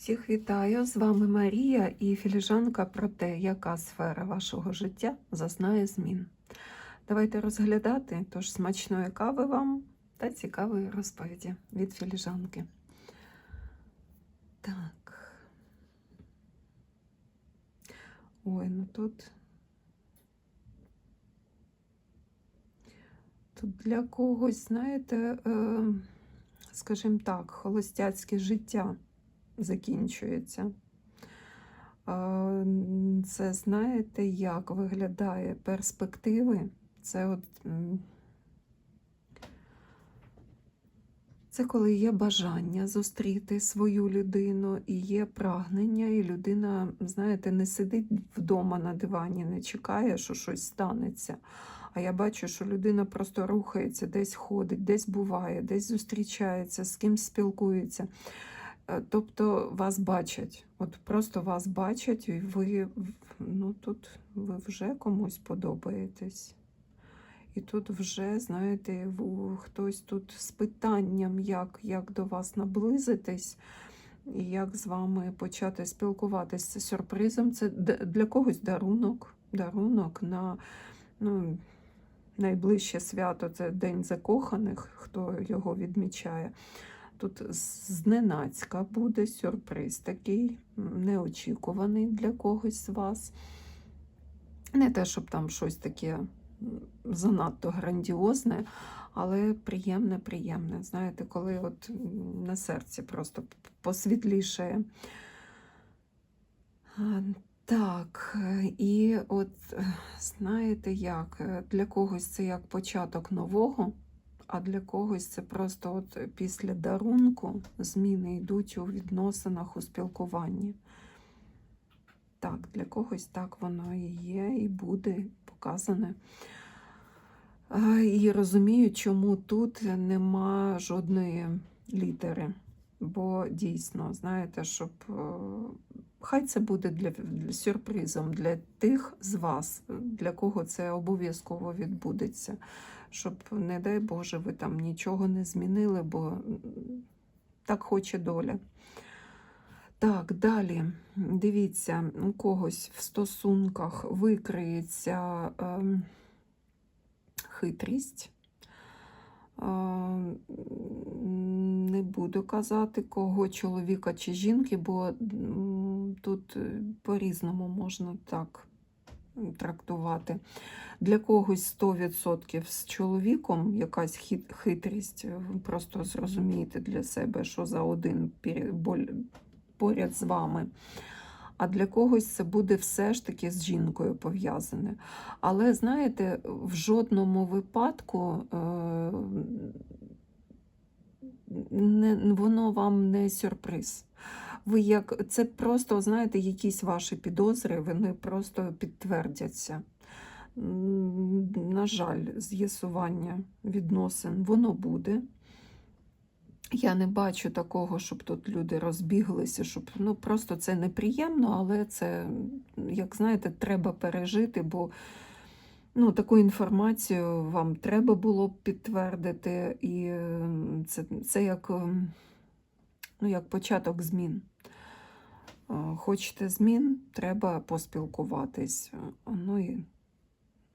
Всіх вітаю! З вами Марія і філіжанка про те, яка сфера вашого життя зазнає змін. Давайте розглядати, тож смачної кави вам та цікавої розповіді від філіжанки. Так. Ой, ну тут. Тут для когось, знаєте, е, скажімо так, холостяцьке життя закінчується. Це знаєте, як виглядає перспективи. Це от це коли є бажання зустріти свою людину, і є прагнення, і людина, знаєте, не сидить вдома на дивані, не чекає, що щось станеться. А я бачу, що людина просто рухається, десь ходить, десь буває, десь зустрічається, з кимсь спілкується. Е, Тобто вас бачать, от просто вас бачать, і ви ну тут ви вже комусь подобаєтесь. І тут вже, знаєте, хтось тут з питанням, як, як до вас наблизитись, і як з вами почати спілкуватись. Це сюрпризом. Це для когось дарунок, дарунок на ну, найближче свято це День закоханих, хто його відмічає. Тут зненацька буде сюрприз такий, неочікуваний для когось з вас. Не те, щоб там щось таке занадто грандіозне, але приємне, приємне. Знаєте, коли от на серці просто посвітлішає. Так, і от е, знаєте як, е, для когось це як початок нового, а для когось це просто от після дарунку зміни йдуть у відносинах, у спілкуванні. Так, для когось так воно і є, і буде показане. І розумію, чому тут нема жодної літери. Бо дійсно, знаєте, щоб е, хай це буде для, для сюрпризом для тих з вас, для кого це обов'язково відбудеться. Щоб, не дай Боже, ви там нічого не змінили, бо так хоче доля. Так, далі. Дивіться, у когось в стосунках викриється ем, хитрість. Ем, Не буду казати, кого чоловіка чи жінки, бо тут е, по-різному можна так трактувати. Для когось 100% з чоловіком якась хит- хитрість, е, просто зрозумієте для себе, що за один поряд з вами. А для когось це буде все ж таки з жінкою пов'язане. Але знаєте, в жодному випадку е, не, воно вам не сюрприз. Ви як, це просто, знаєте, якісь ваші підозри, вони просто підтвердяться. На жаль, з'ясування відносин воно буде. Я не бачу такого, щоб тут люди розбіглися, щоб ну просто це неприємно, але це, як знаєте, треба пережити, бо ну, таку інформацію вам треба було б підтвердити, і це, це як, е, ну, як початок змін. Е, Хочете змін, треба поспілкуватись. Е, Ну і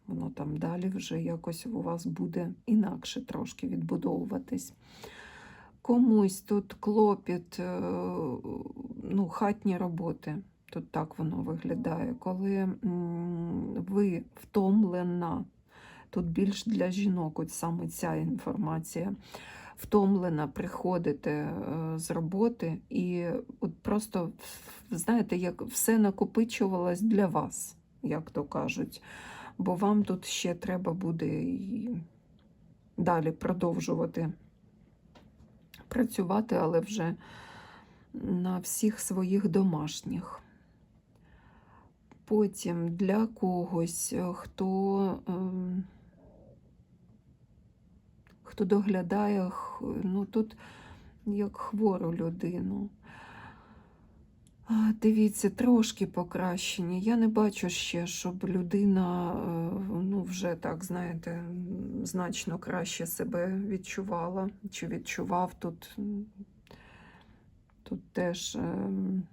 воно там далі вже якось у вас буде інакше трошки відбудовуватись. Комусь тут клопіт, е, ну, хатні роботи. Тут так воно виглядає. Коли ви втомлена, тут більш для жінок, от саме ця інформація, втомлена, приходите е, з роботи, і от просто, знаєте, як все накопичувалось для вас, як то кажуть. Бо вам тут ще треба буде і далі продовжувати працювати, але вже на всіх своїх домашніх. Потім для когось, е, хто, ем, хто доглядає, ну тут як хвору людину. Дивіться, трошки покращення. Я не бачу ще, щоб людина е, ну, вже так, знаєте, значно краще себе відчувала чи відчував тут. Тут теж ем,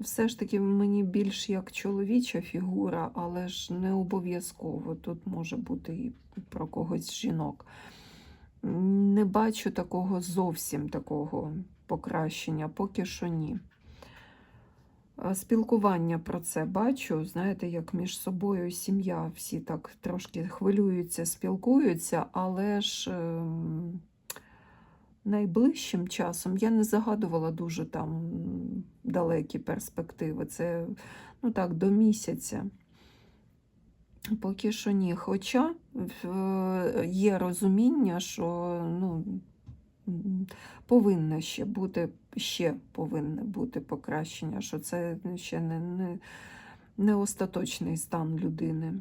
все ж таки мені більш як чоловіча фігура, але ж не обов'язково. Тут може бути і про когось жінок. Не бачу такого зовсім такого покращення, поки що ні. Спілкування про це бачу, знаєте, як між собою сім'я всі так трошки хвилюються, спілкуються, але ж ем, найближчим часом я не загадувала дуже там далекі перспективи. Це ну так, до місяця. Поки що ні. Хоча є розуміння, що ну, повинно ще бути, ще повинне бути покращення, що це ще не, не, не остаточний стан людини.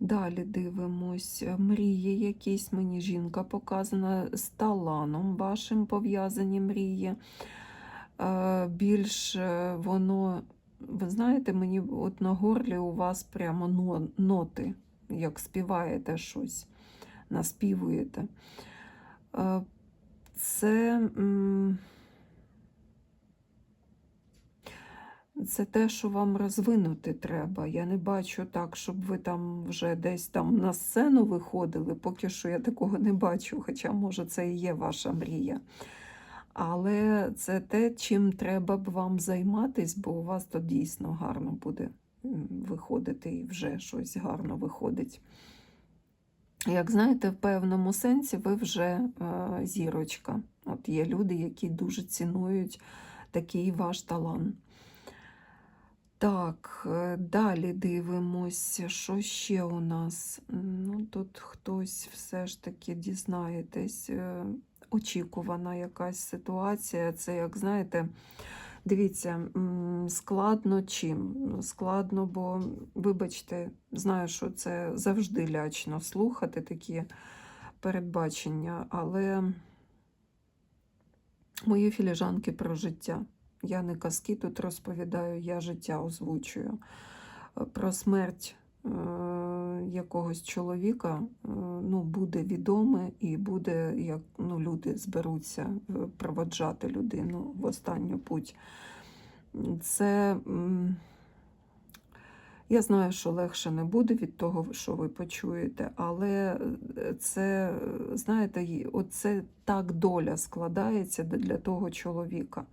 Далі дивимось. Мрії якісь. Мені жінка показана з таланом вашим пов'язані мрії. Е, Більш воно, ви знаєте, мені от на горлі у вас прямо ноти, як співаєте щось, наспівуєте. Е, Це. Це те, що вам розвинути треба. Я не бачу так, щоб ви там вже десь там на сцену виходили. Поки що я такого не бачу, хоча, може, це і є ваша мрія. Але це те, чим треба б вам займатись, бо у вас то дійсно гарно буде виходити і вже щось гарно виходить. Як знаєте, в певному сенсі ви вже е, зірочка. От є люди, які дуже цінують такий ваш талант. Так, е, далі дивимось, що ще у нас. Ну, тут хтось все ж таки дізнаєтесь. е, Очікувана якась ситуація. Це, як знаєте, дивіться, складно чим? Ну, Складно, бо, вибачте, знаю, що це завжди лячно слухати такі передбачення, але мої філіжанки про життя. Я не казки тут розповідаю, я життя озвучую. Е, Про смерть е, якогось чоловіка е, ну, буде відоме і буде, як ну, люди зберуться проводжати людину в останню путь. Це я знаю, що легше не буде від того, що ви почуєте, але це, знаєте, оце так доля складається для того чоловіка.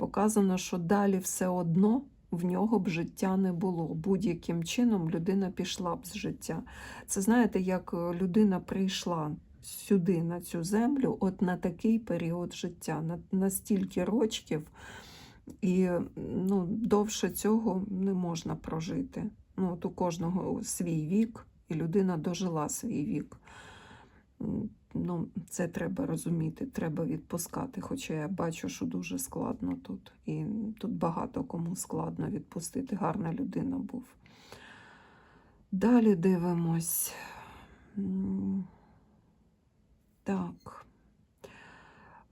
Показано, що далі все одно в нього б життя не було. Будь-яким чином людина пішла б з життя. Це знаєте, як е, людина прийшла сюди, на цю землю, от на такий період життя, на, на стільки рочків, і ну, довше цього не можна прожити. Ну, от у кожного свій вік, і людина дожила свій вік. Ну, це треба розуміти, треба відпускати. Хоча я бачу, що дуже складно тут. І тут багато кому складно відпустити. Гарна людина був. Далі дивимось. Так.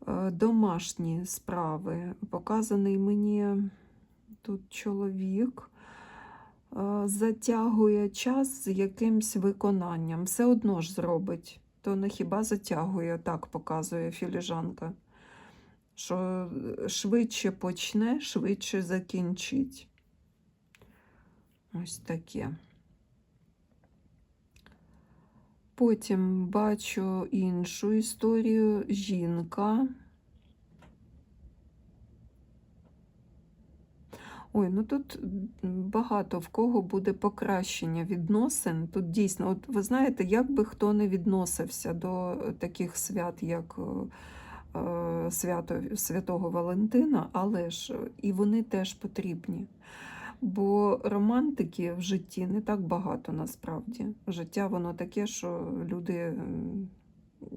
Е, Домашні справи. Показаний мені тут чоловік. е, Затягує час з якимсь виконанням. Все одно ж зробить. То ну хіба затягує, так показує філіжанка. Що е, швидше почне, швидше закінчить. Ось таке. Потім бачу іншу історію. Жінка. Ой, ну тут багато в кого буде покращення відносин. Тут дійсно, от ви знаєте, як би хто не відносився до таких свят, як е, е, свято Святого Валентина, але ж і вони теж потрібні. Бо романтики в житті не так багато насправді. Життя воно таке, що люди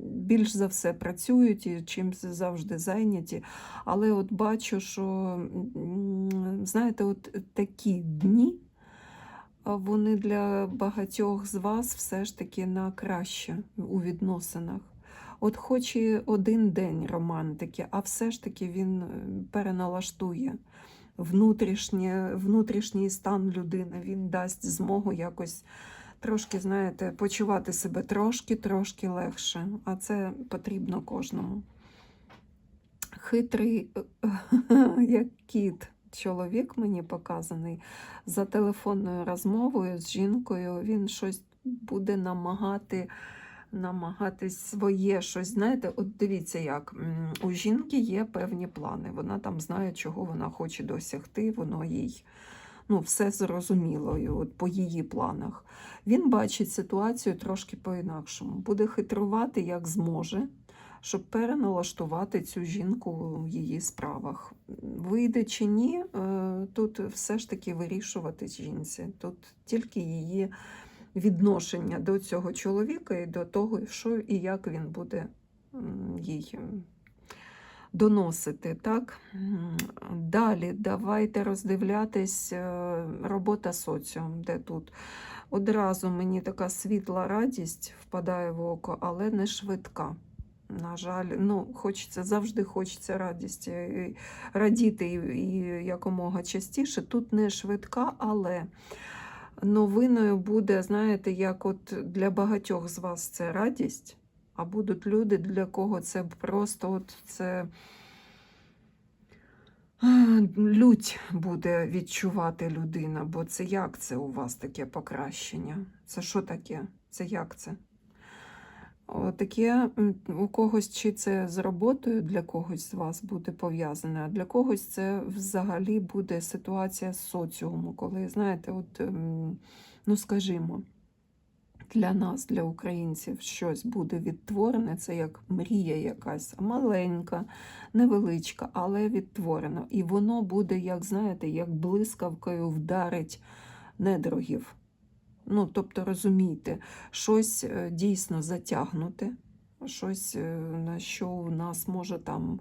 більш за все працюють і чимось завжди зайняті. Але от бачу, що знаєте, от такі дні вони для багатьох з вас все ж таки на краще у відносинах. От хоч і один день романтики, а все ж таки він е, переналаштує внутрішнє, внутрішній стан людини. Він дасть змогу якось трошки, знаєте, почувати себе трошки-трошки легше. А це потрібно кожному. хитрий, як кіт. Чоловік мені показаний за телефонною розмовою з жінкою. Він щось буде намагати, намагатись своє щось. Знаєте, от дивіться, як у жінки є певні плани. Вона там знає, чого вона хоче досягти, воно їй ну, все зрозуміло і от по її планах. Він бачить ситуацію трошки по-інакшому. Буде хитрувати, як зможе, щоб переналаштувати цю жінку в її справах. Вийде чи ні, е, тут все ж таки вирішувати жінці. Тут тільки її відношення до цього чоловіка і до того, що і як він буде їй доносити. Так? Далі давайте роздивлятись е, робота соціум, де тут. Одразу мені така світла радість впадає в око, але не швидка. На жаль, ну, хочеться, завжди хочеться радісті, і радіти і якомога частіше. Тут не швидка, але новиною буде, знаєте, як от для багатьох з вас це радість, а будуть люди, для кого це просто от це лють буде відчувати людина, бо це як це у вас таке покращення? Це що таке? Це як це? Таке у когось чи це з роботою для когось з вас буде пов'язане, а для когось це взагалі буде ситуація з соціуму, коли, знаєте, от, ем, ну скажімо, для нас, для українців, щось буде відтворене, це як мрія якась, маленька, невеличка, але відтворена. І воно буде, як знаєте, як блискавкою вдарить недорогів. Ну, тобто, розумійте, щось е, дійсно затягнуте, щось, е, на що у нас може там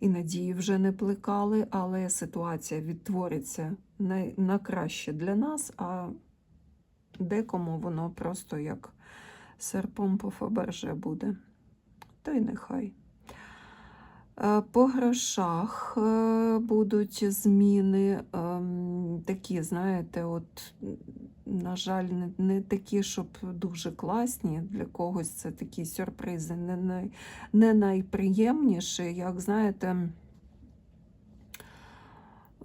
і надії вже не плекали, але ситуація відтвориться на, на краще для нас, а декому воно просто як серпом по Фаберже буде. Та й нехай. Е, По грошах е, будуть зміни ем, такі, знаєте, от, на жаль, не, такі, щоб дуже класні. Для когось це такі сюрпризи, не, най, не найприємніші, як знаєте.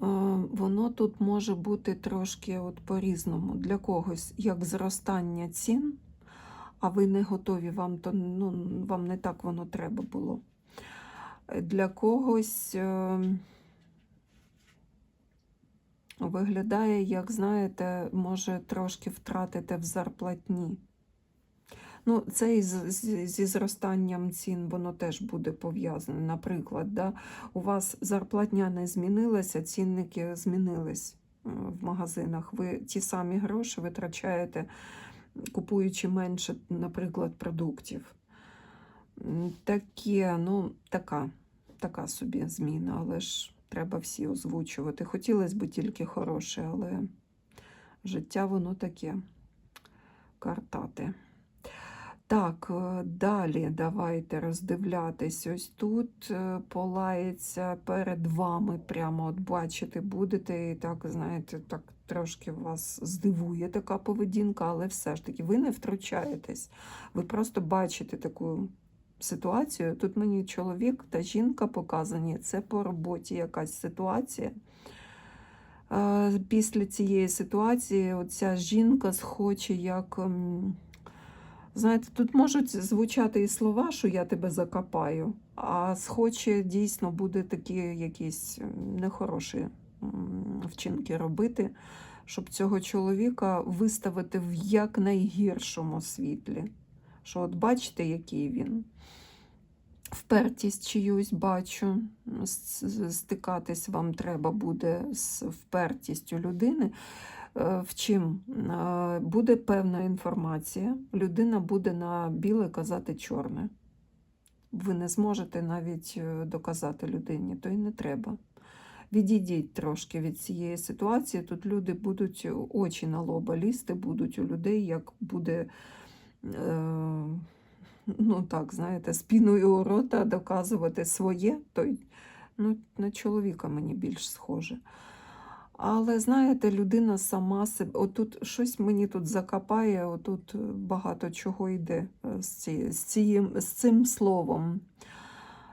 Е, Воно тут може бути трошки от по-різному. Для когось як зростання цін, а ви не готові, вам, то, ну, вам не так воно треба було для когось е, виглядає, як знаєте, може трошки втратити в зарплатні. Ну, це і зі зростанням цін воно теж буде пов'язане. Наприклад, да, у вас зарплатня не змінилася, цінники змінились е, в магазинах. Ви ті самі гроші витрачаєте, купуючи менше, наприклад, продуктів. Таке, ну, така, така собі зміна, але ж треба всі озвучувати. Хотілося б тільки хороше, але життя воно таке картати. Так, е, далі давайте роздивлятись. Ось тут е, полається перед вами, прямо от бачите, будете, і так, знаєте, так трошки вас здивує така поведінка, але все ж таки ви не втручаєтесь. Ви просто бачите таку ситуацію. Тут мені чоловік та жінка показані. Це по роботі якась ситуація. Е, Після цієї ситуації оця жінка схоче як. Знаєте, тут можуть звучати і слова, що я тебе закопаю, а схоче дійсно буде такі якісь ем, нехороші вчинки робити, щоб цього чоловіка виставити в якнайгіршому світлі. Що от бачите, який він. Впертість чиюсь бачу. Стикатись вам треба буде з впертістю людини. Е, В чим Е, буде певна інформація, людина буде на біле казати чорне. Ви не зможете навіть е, доказати людині, то й не треба. Відійдіть трошки від цієї ситуації. Тут люди будуть очі на лоба лізти, будуть у людей, як буде, ну так, знаєте, спіною у рота доказувати своє, то ну, на чоловіка мені більш схоже. Але знаєте, людина сама себе. Отут щось мені тут закопає, отут багато чого йде е, з, ці, з, цією, з цим словом.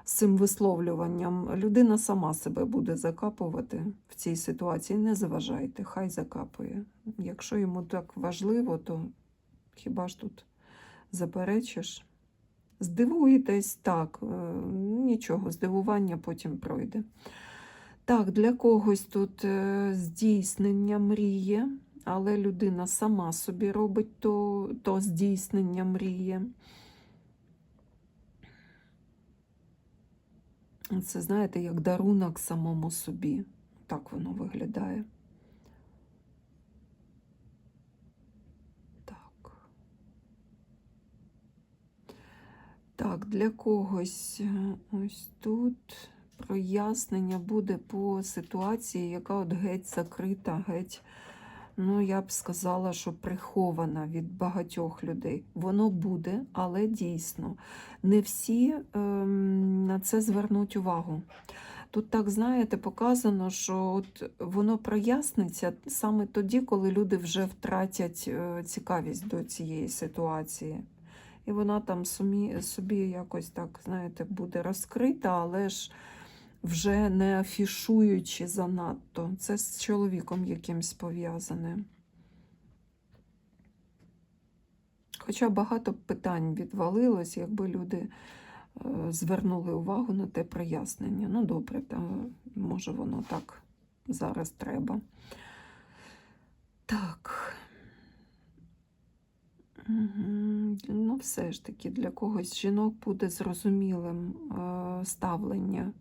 з цим висловлюванням. Людина сама себе буде закапувати в цій ситуації. Не заважайте, хай закапує. Якщо йому так важливо, то хіба ж тут заперечиш? Здивуєтесь, так, е, нічого, здивування потім пройде. Так, для когось тут е, здійснення мрії, але людина сама собі робить то, то здійснення мрії. Це, знаєте, як дарунок самому собі. Так воно виглядає. Так. Так, для когось е, ось тут прояснення буде по ситуації, яка от геть закрита, геть, ну, я б сказала, що прихована від багатьох людей. Воно буде, але дійсно, не всі ем, на це звернуть увагу. Тут, так знаєте, показано, що от воно проясниться саме тоді, коли люди вже втратять е, цікавість до цієї ситуації. І вона там собі якось так, знаєте, буде розкрита, але ж вже не афішуючи занадто. Це з чоловіком якимсь пов'язане. Хоча багато питань відвалилось, якби люди е, звернули увагу на те прояснення. Ну, добре, та, може воно так зараз треба. Так. Ну, все ж таки, для когось жінок буде зрозумілим е, ставлення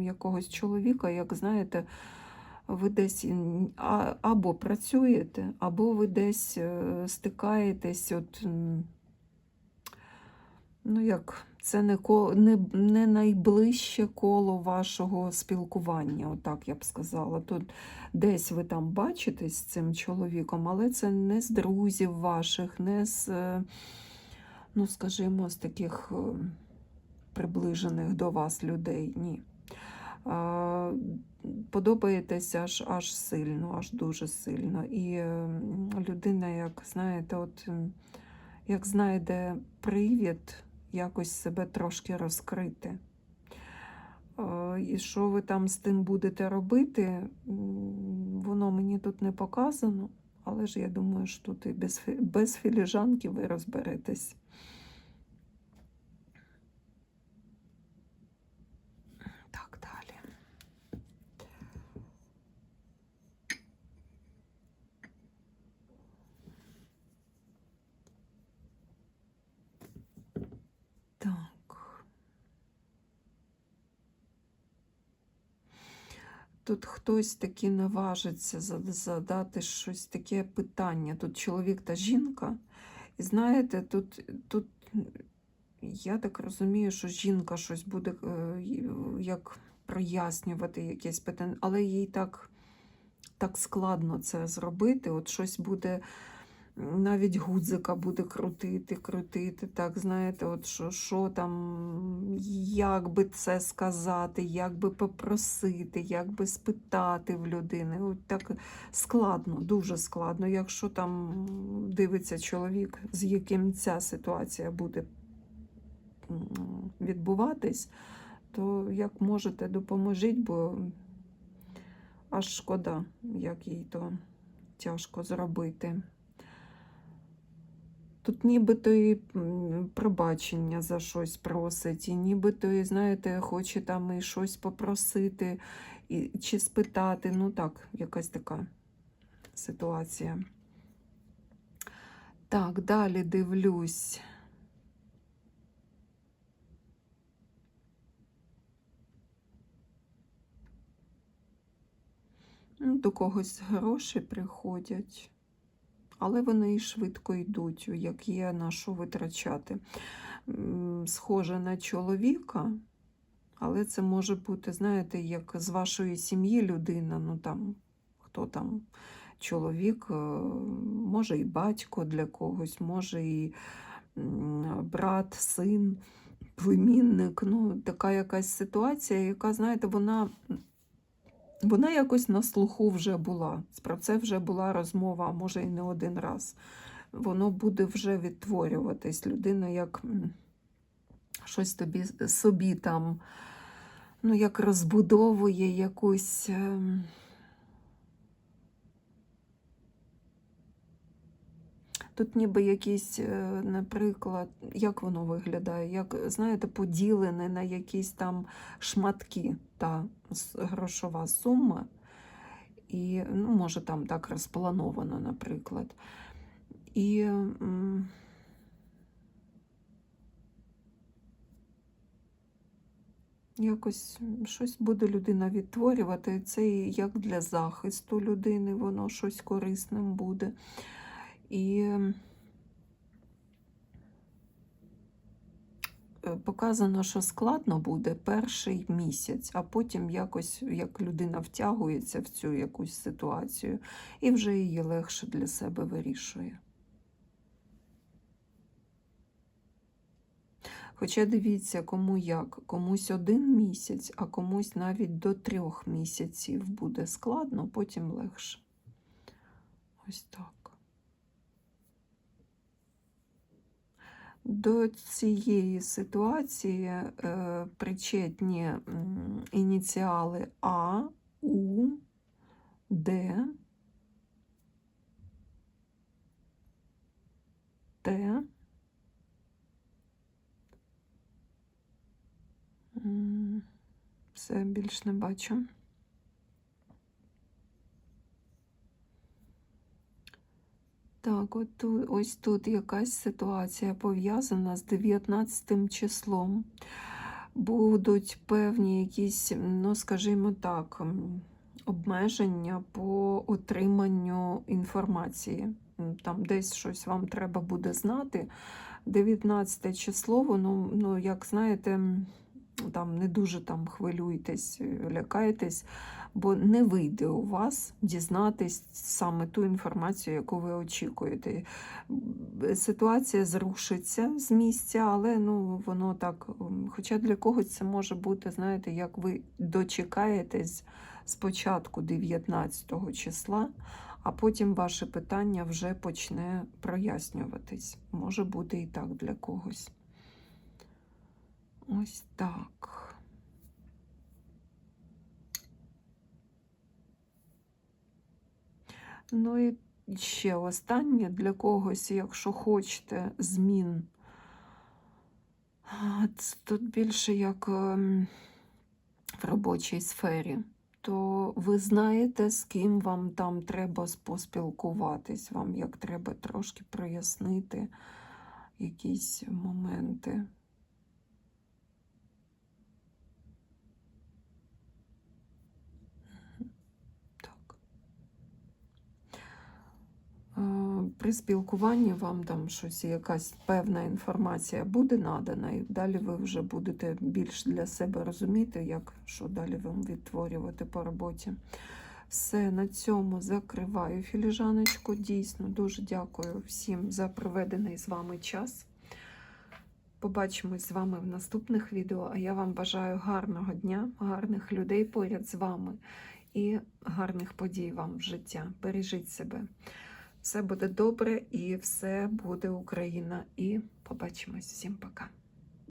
якогось чоловіка, як знаєте, ви десь або працюєте, або ви десь е, стикаєтесь, от, ну як, це не, не, не найближче коло вашого спілкування, отак я б сказала. Тут десь ви там бачитесь з цим чоловіком, але це не з друзів ваших, не з, е, ну, скажімо, з таких приближених до вас людей. Ні. А, Подобаєтесь аж, аж сильно, аж дуже сильно. І людина, як знаєте, от як знайде привід якось себе трошки розкрити. І що ви там з тим будете робити, воно мені тут не показано, але ж я думаю, що тут і без, без філіжанки ви розберетесь. Так, далі. Так. Тут хтось таки наважиться задати щось таке питання. Тут чоловік та жінка. І знаєте, тут, тут я так розумію, що жінка щось буде е, як прояснювати якесь питання, але їй так, так складно це зробити. От щось буде, навіть гудзика буде крутити, крутити. Так, знаєте, от що, що там, як би це сказати, як би попросити, як би спитати в людини. От так складно, дуже складно. Якщо там дивиться чоловік, з яким ця ситуація буде відбуватись, то як можете, допоможіть, бо аж шкода, як їй то тяжко зробити. Тут нібито і пробачення за щось просить, і нібито, і, знаєте, хоче там і щось попросити, і, чи спитати. Ну так, якась така ситуація. Так, далі дивлюсь. Ну, До когось гроші приходять, але вони і швидко йдуть, як є на що витрачати. Схоже на чоловіка, але це може бути, знаєте, як з вашої сім'ї людина, ну там хто там чоловік, е, може і батько для когось, може і брат, син, племінник. Ну, така якась ситуація, яка, знаєте, вона вона якось на слуху вже була. Про це вже була розмова, може і не один раз. Воно буде вже відтворюватись. Людина як щось тобі собі там, ну, як розбудовує якусь. Тут ніби якісь, е, наприклад, як воно виглядає, як, знаєте, поділене на якісь там шматки та грошова сума, і, ну, може, там так розплановано, наприклад. І якось щось буде людина відтворювати. Це як для захисту людини, воно щось корисним буде. І е, показано, що складно буде перший місяць, а потім якось як людина втягується в цю якусь ситуацію і вже її легше для себе вирішує. Хоча дивіться, кому як, комусь один місяць, а комусь навіть до трьох місяців буде складно, потім легше. Ось так. До цієї ситуації е, причетні ініціали А, У, Д, Т. Все більш не бачу. Так, от тут, ось тут якась ситуація пов'язана з 19 числом. Будуть певні якісь, ну, скажімо так, обмеження по отриманню інформації. Там десь щось вам треба буде знати. 19 число, воно, ну, як знаєте, там не дуже там хвилюйтесь, е, лякайтесь, бо не вийде у вас дізнатись саме ту інформацію, яку ви очікуєте. Ситуація зрушиться з місця, але ну, воно так, хоча для когось це може бути, знаєте, як ви дочекаєтесь спочатку 19 числа, а потім ваше питання вже почне прояснюватись. Може бути і так для когось. Ось так. Ну і ще останнє для когось, якщо хочете змін. Це Тут більше як ем, в робочій сфері, то ви знаєте, з ким вам там треба поспілкуватись, вам як треба трошки прояснити якісь моменти. Так. Е, При спілкуванні вам там щось, якась певна інформація буде надана, і далі ви вже будете більш для себе розуміти, як що далі вам відтворювати по роботі. Все, на цьому закриваю філіжаночку. Дійсно, дуже дякую всім за проведений з вами час. Побачимось з вами в наступних відео. А я вам бажаю гарного дня, гарних людей поряд з вами і гарних подій вам в життя. Бережіть себе. Все буде добре і все буде Україна. І побачимось. Всім пока.